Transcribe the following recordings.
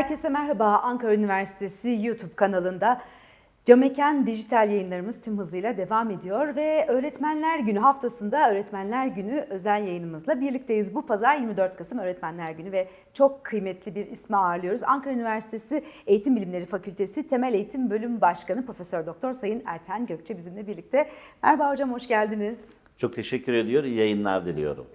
Herkese merhaba. Ankara Üniversitesi YouTube kanalında Cameken dijital yayınlarımız tüm hızıyla devam ediyor ve Öğretmenler Günü haftasında Öğretmenler Günü özel yayınımızla birlikteyiz. Bu pazar 24 Kasım Öğretmenler Günü ve çok kıymetli bir ismi ağırlıyoruz. Ankara Üniversitesi Eğitim Bilimleri Fakültesi Temel Eğitim Bölüm Başkanı Profesör Doktor Sayın Erten Gökçe bizimle birlikte. Merhaba hocam hoş geldiniz. Çok teşekkür ediyor, iyi yayınlar diliyorum.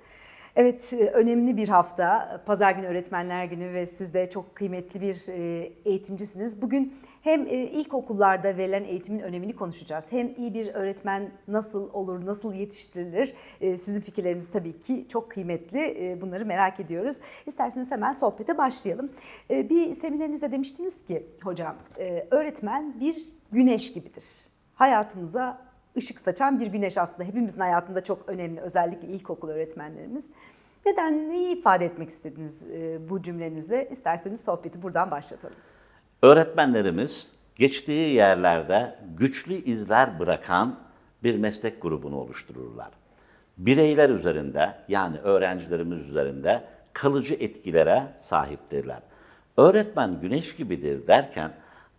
Evet, önemli bir hafta. Pazar günü Öğretmenler Günü ve siz de çok kıymetli bir e, eğitimcisiniz. Bugün hem e, ilkokullarda verilen eğitimin önemini konuşacağız. Hem iyi bir öğretmen nasıl olur, nasıl yetiştirilir? E, Sizin fikirleriniz tabii ki çok kıymetli. E, Bunları merak ediyoruz. İsterseniz hemen sohbete başlayalım. E, Bir seminerinizde demiştiniz ki hocam, e, öğretmen bir güneş gibidir. Hayatımıza ışık saçan bir güneş aslında hepimizin hayatında çok önemli. Özellikle ilkokul öğretmenlerimiz. Neden, neyi ifade etmek istediniz e, bu cümlenizle? İsterseniz sohbeti buradan başlatalım. Öğretmenlerimiz geçtiği yerlerde güçlü izler bırakan bir meslek grubunu oluştururlar. Bireyler üzerinde yani öğrencilerimiz üzerinde kalıcı etkilere sahiptirler. Öğretmen güneş gibidir derken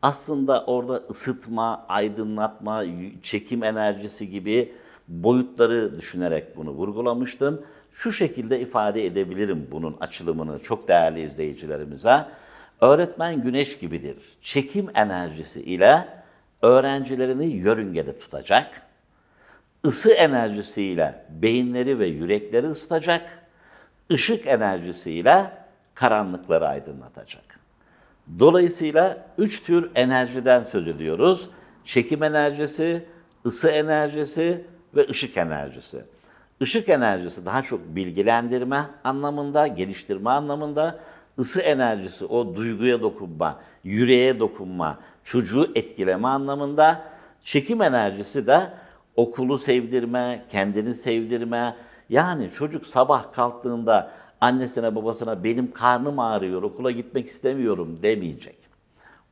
aslında orada ısıtma, aydınlatma, çekim enerjisi gibi boyutları düşünerek bunu vurgulamıştım. Şu şekilde ifade edebilirim bunun açılımını çok değerli izleyicilerimize. Öğretmen güneş gibidir. Çekim enerjisi ile öğrencilerini yörüngede tutacak. Isı enerjisiyle beyinleri ve yürekleri ısıtacak. Işık enerjisiyle karanlıkları aydınlatacak. Dolayısıyla üç tür enerjiden söz ediyoruz. Çekim enerjisi, ısı enerjisi ve ışık enerjisi. Işık enerjisi daha çok bilgilendirme anlamında, geliştirme anlamında. Isı enerjisi o duyguya dokunma, yüreğe dokunma, çocuğu etkileme anlamında. Çekim enerjisi de okulu sevdirme, kendini sevdirme. Yani çocuk sabah kalktığında annesine babasına benim karnım ağrıyor, okula gitmek istemiyorum demeyecek.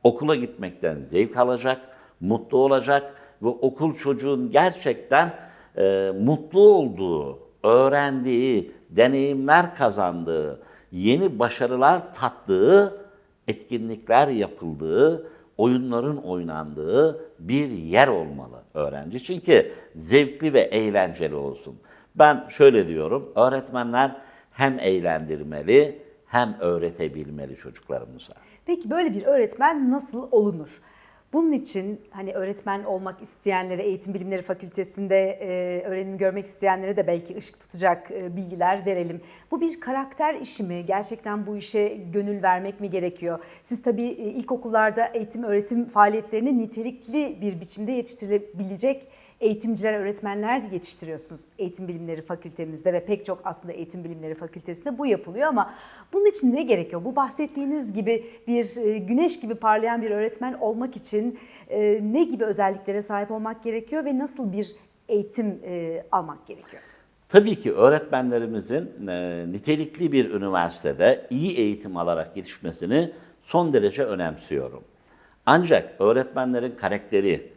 Okula gitmekten zevk alacak, mutlu olacak ve okul çocuğun gerçekten e, mutlu olduğu, öğrendiği, deneyimler kazandığı, yeni başarılar tattığı, etkinlikler yapıldığı, oyunların oynandığı bir yer olmalı öğrenci için ki zevkli ve eğlenceli olsun. Ben şöyle diyorum, öğretmenler hem eğlendirmeli hem öğretebilmeli çocuklarımıza. Peki böyle bir öğretmen nasıl olunur? Bunun için hani öğretmen olmak isteyenlere, Eğitim Bilimleri Fakültesinde e, öğrenim görmek isteyenlere de belki ışık tutacak e, bilgiler verelim. Bu bir karakter işi mi? Gerçekten bu işe gönül vermek mi gerekiyor? Siz tabii e, ilkokullarda eğitim öğretim faaliyetlerini nitelikli bir biçimde yetiştirebilecek eğitimciler, öğretmenler yetiştiriyorsunuz Eğitim Bilimleri Fakültemizde ve pek çok aslında Eğitim Bilimleri Fakültesinde bu yapılıyor ama bunun için ne gerekiyor? Bu bahsettiğiniz gibi bir e, güneş gibi parlayan bir öğretmen olmak için e, ne gibi özelliklere sahip olmak gerekiyor ve nasıl bir eğitim e, almak gerekiyor? Tabii ki öğretmenlerimizin nitelikli bir üniversitede iyi eğitim alarak yetişmesini son derece önemsiyorum. Ancak öğretmenlerin karakteri,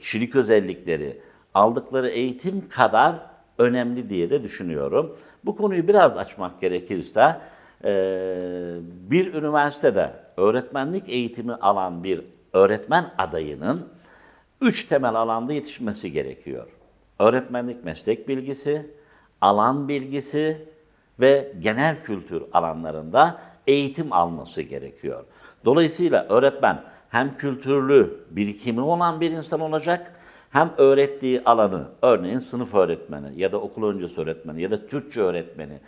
kişilik özellikleri, aldıkları eğitim kadar önemli diye de düşünüyorum. Bu konuyu biraz açmak gerekirse, e, bir üniversitede öğretmenlik eğitimi alan bir öğretmen adayının üç temel alanda yetişmesi gerekiyor. Öğretmenlik meslek bilgisi, alan bilgisi ve genel kültür alanlarında eğitim alması gerekiyor. Dolayısıyla öğretmen hem kültürlü birikimi olan bir insan olacak, hem öğrettiği alanı, örneğin sınıf öğretmeni ya da okul öncesi öğretmeni ya da Türkçe öğretmeni,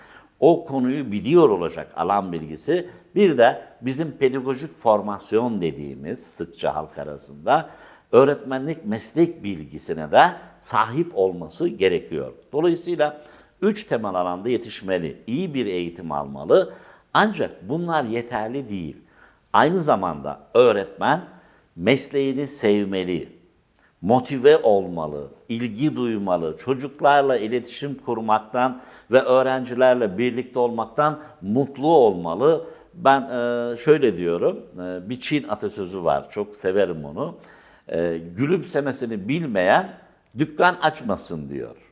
o konuyu biliyor olacak alan bilgisi. Bir de bizim pedagojik formasyon dediğimiz sıkça halk arasında öğretmenlik meslek bilgisine de sahip olması gerekiyor. Dolayısıyla üç temel alanda yetişmeli, iyi bir eğitim almalı. Ancak bunlar yeterli değil. Aynı zamanda öğretmen mesleğini sevmeli, motive olmalı, ilgi duymalı, çocuklarla iletişim kurmaktan ve öğrencilerle birlikte olmaktan mutlu olmalı. Ben e, şöyle diyorum, e, bir Çin atasözü var, çok severim onu. E, Gülümsemesini bilmeyen dükkan açmasın diyor.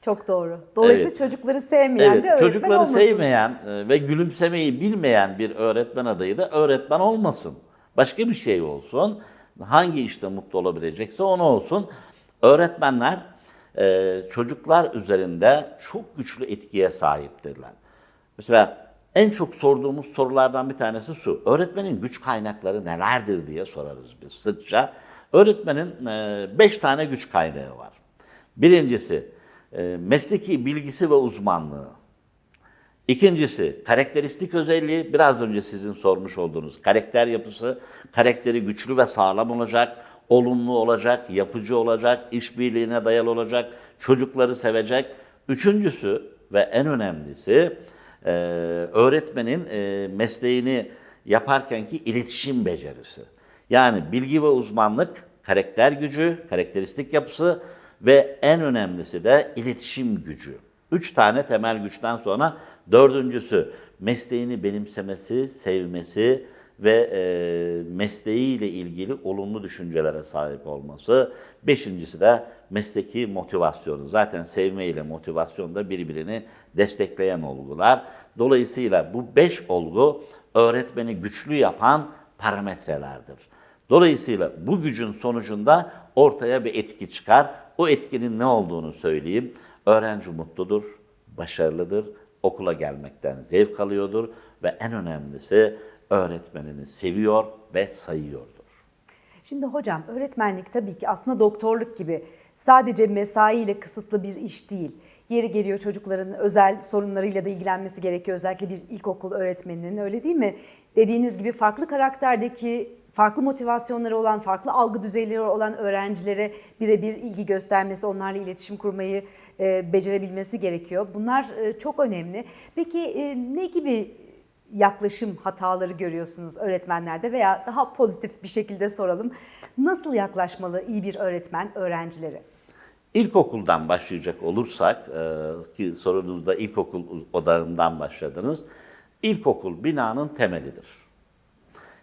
Çok doğru. Dolayısıyla Evet. çocukları sevmeyen Evet, de öğretmen çocukları olmasın. sevmeyen e, ve gülümsemeyi bilmeyen bir öğretmen adayı da öğretmen olmasın. Başka bir şey olsun. Hangi işte mutlu olabilecekse onu olsun. Öğretmenler e, çocuklar üzerinde çok güçlü etkiye sahiptirler. Mesela en çok sorduğumuz sorulardan bir tanesi şu. Öğretmenin güç kaynakları nelerdir diye sorarız biz sıkça. Öğretmenin e, beş tane güç kaynağı var. Birincisi mesleki bilgisi ve uzmanlığı. İkincisi karakteristik özelliği biraz önce sizin sormuş olduğunuz karakter yapısı, karakteri güçlü ve sağlam olacak, olumlu olacak, yapıcı olacak, işbirliğine dayalı olacak, çocukları sevecek. Üçüncüsü ve en önemlisi e, öğretmenin e, mesleğini yaparkenki iletişim becerisi. Yani bilgi ve uzmanlık, karakter gücü, karakteristik yapısı ve en önemlisi de iletişim gücü. Üç tane temel güçten sonra dördüncüsü mesleğini benimsemesi, sevmesi ve e, mesleğiyle ilgili olumlu düşüncelere sahip olması. Beşincisi de mesleki motivasyonu. Zaten sevme ile motivasyon da birbirini destekleyen olgular. Dolayısıyla bu beş olgu öğretmeni güçlü yapan parametrelerdir. Dolayısıyla bu gücün sonucunda ortaya bir etki çıkar. O etkinin ne olduğunu söyleyeyim. Öğrenci mutludur, başarılıdır, okula gelmekten zevk alıyordur ve en önemlisi öğretmenini seviyor ve sayıyordur. Şimdi hocam öğretmenlik tabii ki aslında doktorluk gibi sadece mesaiyle kısıtlı bir iş değil. Yeri geliyor çocukların özel sorunlarıyla da ilgilenmesi gerekiyor. Özellikle bir ilkokul öğretmeninin öyle değil mi? Dediğiniz gibi farklı karakterdeki, farklı motivasyonları olan, farklı algı düzeyleri olan öğrencilere birebir ilgi göstermesi, onlarla iletişim kurmayı e, becerebilmesi gerekiyor. Bunlar e, çok önemli. Peki e, ne gibi yaklaşım hataları görüyorsunuz öğretmenlerde veya daha pozitif bir şekilde soralım. Nasıl yaklaşmalı iyi bir öğretmen öğrencilere? İlkokuldan başlayacak olursak, ki sorunuzda ilkokul odağından başladınız. İlkokul binanın temelidir.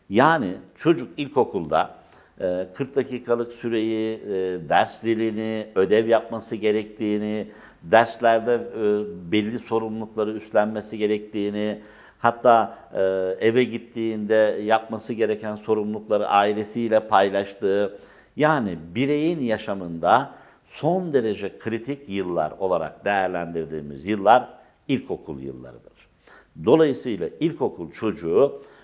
Yani çocuk ilkokulda e, 40 dakikalık süreyi, e, ders dilini, ödev yapması gerektiğini, derslerde e, belli sorumlulukları üstlenmesi gerektiğini, hatta e, eve gittiğinde yapması gereken sorumlulukları ailesiyle paylaştığı, yani bireyin yaşamında son derece kritik yıllar olarak değerlendirdiğimiz yıllar ilkokul yıllarıdır. Dolayısıyla ilkokul çocuğu e,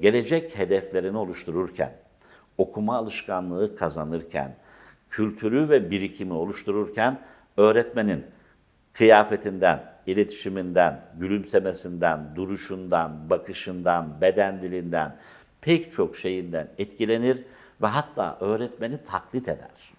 gelecek hedeflerini oluştururken, okuma alışkanlığı kazanırken, kültürü ve birikimi oluştururken öğretmenin kıyafetinden, iletişiminden, gülümsemesinden, duruşundan, bakışından, beden dilinden pek çok şeyinden etkilenir ve hatta öğretmeni taklit eder.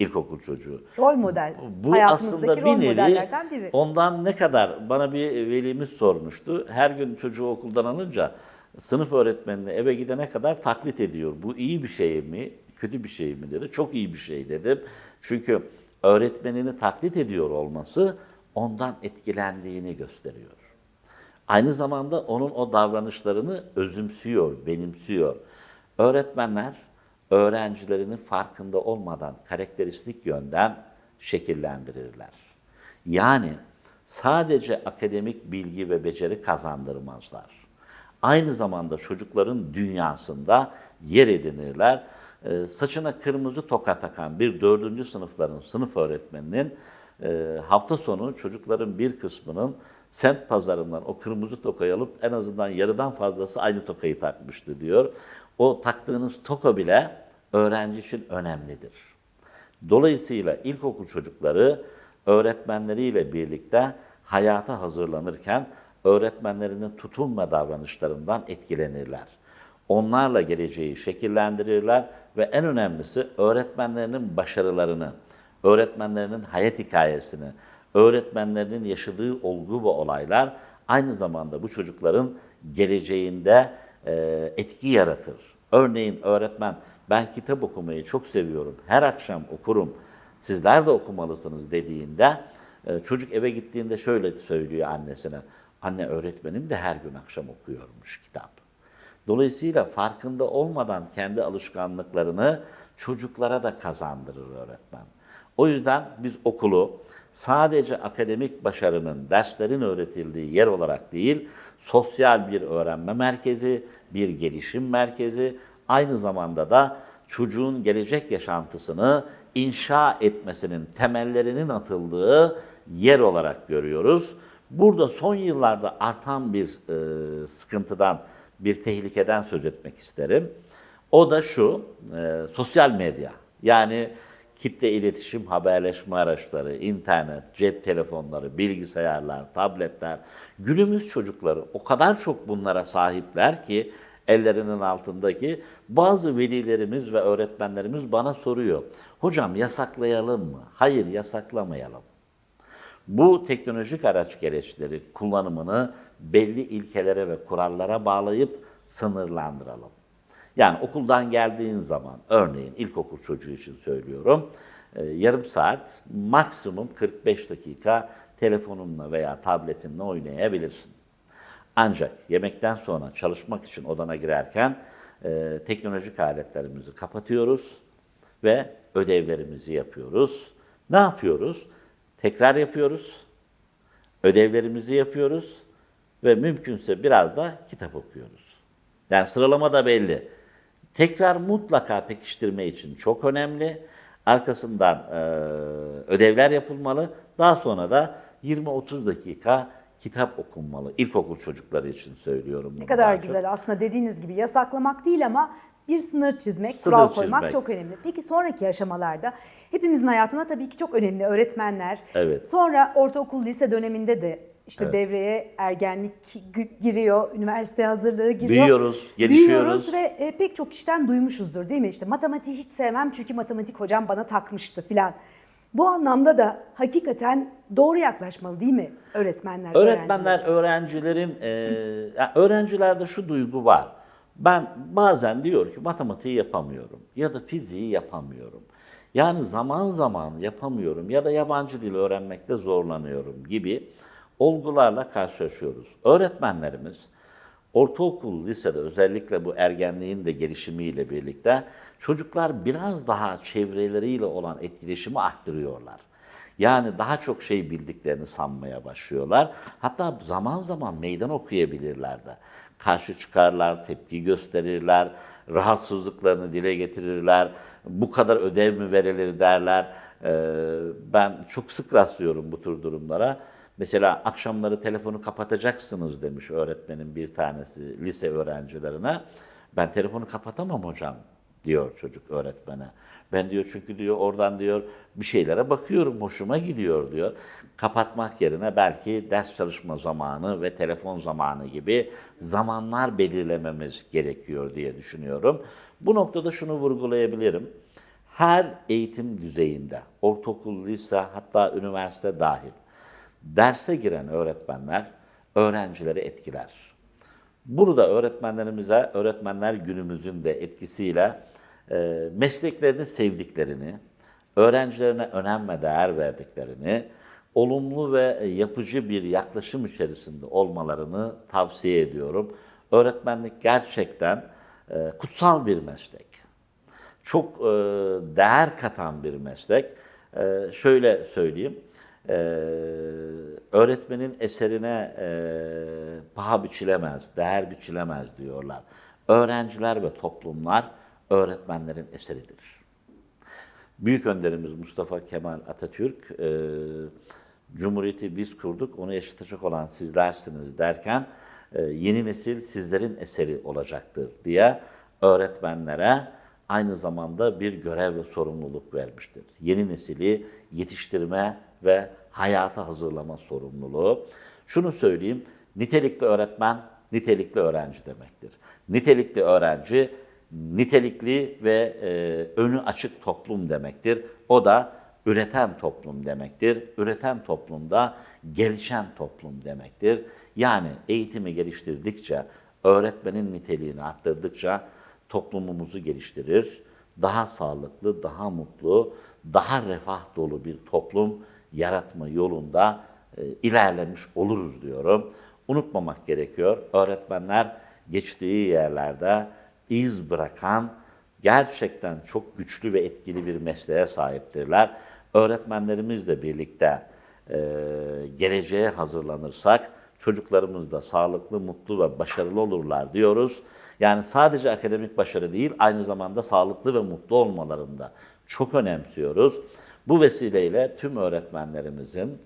İlkokul çocuğu. Rol model. Bu Hayatımızdaki aslında rol bir nevi modellerden biri. ondan ne kadar bana bir velimiz sormuştu. Her gün çocuğu okuldan alınca sınıf öğretmenine eve gidene kadar taklit ediyor. Bu iyi bir şey mi, kötü bir şey mi dedi. Çok iyi bir şey dedim. Çünkü öğretmenini taklit ediyor olması ondan etkilendiğini gösteriyor. Aynı zamanda onun o davranışlarını özümsüyor, benimsiyor. Öğretmenler öğrencilerinin farkında olmadan karakteristik yönden şekillendirirler. Yani sadece akademik bilgi ve beceri kazandırmazlar. Aynı zamanda çocukların dünyasında yer edinirler. Ee, saçına kırmızı toka takan bir dördüncü sınıfların sınıf öğretmeninin e, hafta sonu çocukların bir kısmının semt pazarından o kırmızı tokayı alıp en azından yarıdan fazlası aynı tokayı takmıştı diyor. O taktığınız toka bile öğrenci için önemlidir. Dolayısıyla ilkokul çocukları öğretmenleriyle birlikte hayata hazırlanırken öğretmenlerinin tutum ve davranışlarından etkilenirler. Onlarla geleceği şekillendirirler ve en önemlisi öğretmenlerinin başarılarını, öğretmenlerinin hayat hikayesini, öğretmenlerinin yaşadığı olgu ve olaylar aynı zamanda bu çocukların geleceğinde e, etki yaratır. Örneğin öğretmen ben kitap okumayı çok seviyorum, her akşam okurum, sizler de okumalısınız dediğinde e, çocuk eve gittiğinde şöyle söylüyor annesine, anne öğretmenim de her gün akşam okuyormuş kitap. Dolayısıyla farkında olmadan kendi alışkanlıklarını çocuklara da kazandırır öğretmen. O yüzden biz okulu sadece akademik başarının, derslerin öğretildiği yer olarak değil, sosyal bir öğrenme merkezi, bir gelişim merkezi, aynı zamanda da çocuğun gelecek yaşantısını inşa etmesinin temellerinin atıldığı yer olarak görüyoruz. Burada son yıllarda artan bir e, sıkıntıdan, bir tehlikeden söz etmek isterim. O da şu, e, sosyal medya. Yani kitle iletişim, haberleşme araçları, internet, cep telefonları, bilgisayarlar, tabletler. Günümüz çocukları o kadar çok bunlara sahipler ki ellerinin altındaki bazı velilerimiz ve öğretmenlerimiz bana soruyor. Hocam yasaklayalım mı? Hayır yasaklamayalım. Bu teknolojik araç gereçleri kullanımını belli ilkelere ve kurallara bağlayıp sınırlandıralım. Yani okuldan geldiğin zaman, örneğin ilkokul çocuğu için söylüyorum, e, yarım saat, maksimum 45 dakika telefonunla veya tabletinle oynayabilirsin. Ancak yemekten sonra çalışmak için odana girerken e, teknolojik aletlerimizi kapatıyoruz ve ödevlerimizi yapıyoruz. Ne yapıyoruz? Tekrar yapıyoruz, ödevlerimizi yapıyoruz ve mümkünse biraz da kitap okuyoruz. Yani sıralama da belli. Tekrar mutlaka pekiştirme için çok önemli. Arkasından e, ödevler yapılmalı. Daha sonra da 20-30 dakika kitap okunmalı. İlkokul çocukları için söylüyorum. Ne bunu kadar daha çok. güzel. Aslında dediğiniz gibi yasaklamak değil ama bir sınır çizmek, Sınır kural koymak çizmek. çok önemli. Peki sonraki aşamalarda hepimizin hayatına tabii ki çok önemli öğretmenler. Evet. Sonra ortaokul, lise döneminde de işte Evet. devreye ergenlik gi- giriyor, üniversite hazırlığı giriyor. Büyüyoruz, gelişiyoruz. Büyüyoruz ve e, pek çok kişiden duymuşuzdur değil mi? İşte matematiği hiç sevmem çünkü matematik hocam bana takmıştı filan. Bu anlamda da hakikaten doğru yaklaşmalı değil mi öğretmenler? Öğretmenler, öğrencilerin, e, yani öğrencilerde şu duygu var. Ben bazen diyor ki matematiği yapamıyorum ya da fiziği yapamıyorum. Yani zaman zaman yapamıyorum ya da yabancı dil öğrenmekte zorlanıyorum gibi olgularla karşılaşıyoruz. Öğretmenlerimiz ortaokul, lisede özellikle bu ergenliğin de gelişimiyle birlikte çocuklar biraz daha çevreleriyle olan etkileşimi arttırıyorlar. Yani daha çok şey bildiklerini sanmaya başlıyorlar. Hatta zaman zaman meydan okuyabilirler de. Karşı çıkarlar, tepki gösterirler, rahatsızlıklarını dile getirirler. Bu kadar ödev mi verilir derler. Ee, ben çok sık rastlıyorum bu tür durumlara. Mesela akşamları telefonu kapatacaksınız demiş öğretmenin bir tanesi lise öğrencilerine. Ben telefonu kapatamam hocam diyor çocuk öğretmene. Ben diyor çünkü diyor oradan diyor bir şeylere bakıyorum hoşuma gidiyor diyor. Kapatmak yerine belki ders çalışma zamanı ve telefon zamanı gibi zamanlar belirlememiz gerekiyor diye düşünüyorum. Bu noktada şunu vurgulayabilirim. Her eğitim düzeyinde, ortaokul, lise hatta üniversite dahil derse giren öğretmenler öğrencileri etkiler. Burada öğretmenlerimize, öğretmenler günümüzün de etkisiyle e, mesleklerini sevdiklerini, öğrencilerine önem ve değer verdiklerini, olumlu ve yapıcı bir yaklaşım içerisinde olmalarını tavsiye ediyorum. Öğretmenlik gerçekten e, kutsal bir meslek. Çok e, değer katan bir meslek. E, şöyle söyleyeyim, e, öğretmenin eserine e, paha biçilemez, değer biçilemez diyorlar. Öğrenciler ve toplumlar öğretmenlerin eseridir. Büyük önderimiz Mustafa Kemal Atatürk, e, Cumhuriyeti biz kurduk, onu yaşatacak olan sizlersiniz derken, e, yeni nesil sizlerin eseri olacaktır diye öğretmenlere aynı zamanda bir görev ve sorumluluk vermiştir. Yeni nesili yetiştirme ve hayata hazırlama sorumluluğu. Şunu söyleyeyim, nitelikli öğretmen, nitelikli öğrenci demektir. Nitelikli öğrenci, nitelikli ve e, önü açık toplum demektir. O da üreten toplum demektir. Üreten toplumda gelişen toplum demektir. Yani eğitimi geliştirdikçe, öğretmenin niteliğini arttırdıkça toplumumuzu geliştirir. Daha sağlıklı, daha mutlu, daha refah dolu bir toplum yaratma yolunda e, ilerlemiş oluruz diyorum. Unutmamak gerekiyor. Öğretmenler geçtiği yerlerde iz bırakan gerçekten çok güçlü ve etkili bir mesleğe sahiptirler. öğretmenlerimizle birlikte e, geleceğe hazırlanırsak çocuklarımız da sağlıklı, mutlu ve başarılı olurlar diyoruz. Yani sadece akademik başarı değil, aynı zamanda sağlıklı ve mutlu olmalarını da çok önemsiyoruz. Bu vesileyle tüm öğretmenlerimizin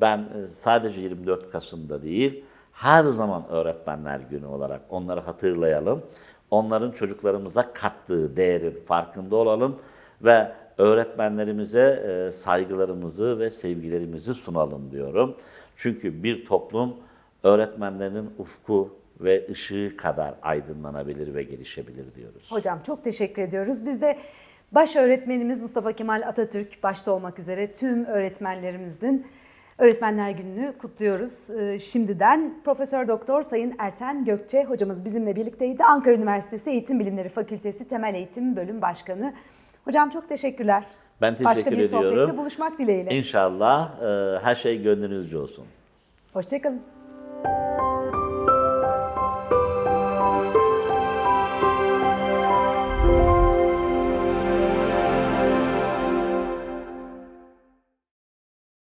ben sadece 24 Kasım'da değil, her zaman öğretmenler günü olarak onları hatırlayalım. Onların çocuklarımıza kattığı değerin farkında olalım ve öğretmenlerimize saygılarımızı ve sevgilerimizi sunalım diyorum. Çünkü bir toplum öğretmenlerin ufku ve ışığı kadar aydınlanabilir ve gelişebilir diyoruz. Hocam çok teşekkür ediyoruz. Biz de baş öğretmenimiz Mustafa Kemal Atatürk başta olmak üzere tüm öğretmenlerimizin Öğretmenler Günü'nü kutluyoruz. Ee, Şimdiden Profesör Doktor Sayın Erten Gökçe hocamız bizimle birlikteydi. Ankara Üniversitesi Eğitim Bilimleri Fakültesi Temel Eğitim Bölüm Başkanı. Hocam çok teşekkürler. Ben teşekkür Başka bir ediyorum. sohbette buluşmak dileğiyle. İnşallah e, her şey gönlünüzce olsun. Hoşçakalın.